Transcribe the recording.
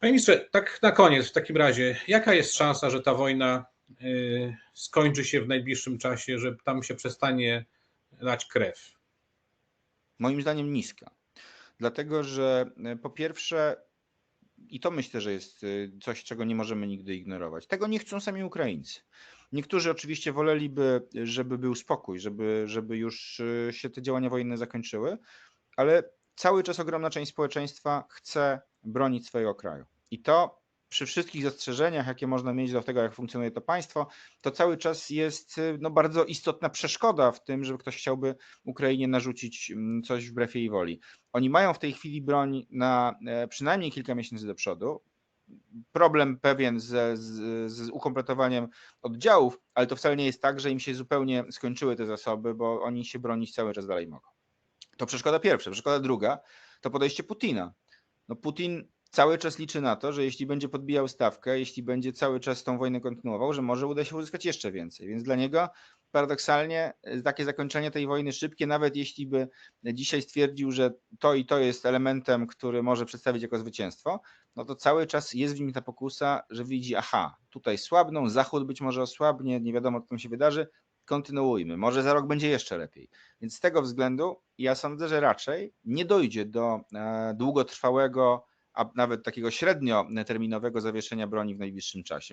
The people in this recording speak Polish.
Panie ministrze, tak na koniec w takim razie, jaka jest szansa, że ta wojna y, skończy się w najbliższym czasie, że tam się przestanie lać krew? Moim zdaniem niska. Dlatego, że e, po pierwsze, i to myślę, że jest y, coś, czego nie możemy nigdy ignorować. Tego nie chcą sami Ukraińcy. Niektórzy oczywiście woleliby, żeby był spokój, żeby, żeby już y, się te działania wojenne zakończyły, ale cały czas ogromna część społeczeństwa chce bronić swojego kraju. I to przy wszystkich zastrzeżeniach, jakie można mieć do tego, jak funkcjonuje to państwo, to cały czas jest y, no, bardzo istotna przeszkoda w tym, żeby ktoś chciałby Ukrainie narzucić mm, coś wbrew jej woli. Oni mają w tej chwili broń na e, przynajmniej kilka miesięcy do przodu. Problem pewien ze, z, z ukompletowaniem oddziałów, ale to wcale nie jest tak, że im się zupełnie skończyły te zasoby, bo oni się bronić cały czas dalej mogą. To przeszkoda pierwsza. Przeszkoda druga to podejście Putina. No Putin cały czas liczy na to, że jeśli będzie podbijał stawkę, jeśli będzie cały czas tą wojnę kontynuował, że może uda się uzyskać jeszcze więcej. Więc dla niego paradoksalnie e, takie zakończenie tej wojny szybkie, nawet jeśli by dzisiaj stwierdził, że to i to jest elementem, który może przedstawić jako zwycięstwo, no to cały czas jest w nim ta pokusa, że widzi, aha, tutaj słabną, Zachód być może osłabnie, nie wiadomo, co tam się wydarzy, kontynuujmy. Może za rok będzie jeszcze lepiej. Więc z tego względu ja sądzę, że raczej nie dojdzie do e, długotrwałego, a nawet takiego średnioterminowego zawieszenia broni w najbliższym czasie.